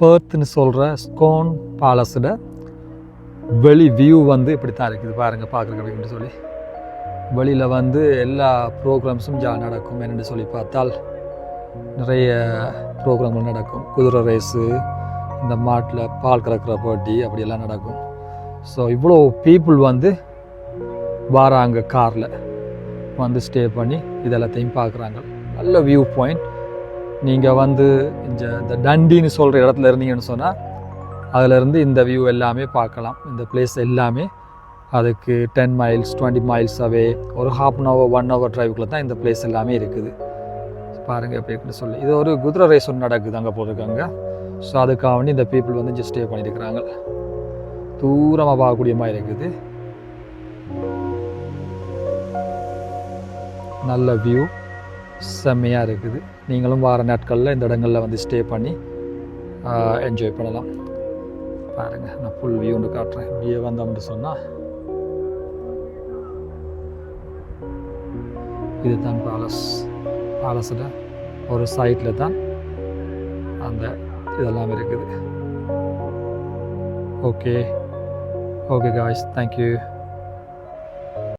பேர்த்னு சொல்கிற ஸ்கோன் பேலஸோட வெளி வியூ வந்து இப்படி தான் இருக்குது. பாருங்கள் பார்க்குறக்கு அப்படின்னு சொல்லி. வெளியில் வந்து எல்லா ப்ரோக்ராம்ஸும் ஜா நடக்கும் என்னென்னு சொல்லி பார்த்தால் நிறைய ப்ரோக்ராம்கள் நடக்கும். குதிரை ரேஸு இந்த மாட்டில் பால் கறக்கிற போட்டி அப்படியெல்லாம் நடக்கும். ஸோ இவ்வளோ பீப்புள் வந்து வாராங்க காரில் வந்து ஸ்டே பண்ணி இதெல்லாத்தையும் பார்க்குறாங்க. நல்ல வியூ பாயிண்ட் நீங்கள் வந்து இந்த இந்த டண்டின்னு சொல்கிற இடத்துல இருந்தீங்கன்னு சொன்னால் அதிலிருந்து இந்த வியூ எல்லாமே பார்க்கலாம். இந்த பிளேஸ் எல்லாமே அதுக்கு ten miles twenty miles away ஒரு half an hour one hour டிரைவுக்குள்ள தான் இந்த பிளேஸ் எல்லாமே இருக்குது. பாருங்கள் எப்படி சொல்லி. இது ஒரு குதிரை ரேஸ் ஒன்று நடக்குது அங்கே போட்டிருக்காங்க. ஸோ அதுக்காக வேண்டி இந்த பீப்புள் வந்து இங்கே ஸ்டே பண்ணியிருக்கிறாங்க. தூரமாக பார்க்கக்கூடிய மாதிரி இருக்குது. நல்ல வியூ செம்மையாக இருக்குது. நீங்களும் வார நாட்களில் இந்த இடங்களில் வந்து ஸ்டே பண்ணி என்ஜாய் பண்ணலாம். பாருங்கள் நான் ஃபுல் வியூ ஒன்று காட்டுறேன். வியூ வந்தோம்னு சொன்னால் இதுதான் பேலஸ் பேலஸில் ஒரு சைட்டில் தான் அந்த இதெல்லாம் இருக்குது. Okay okay guys thank you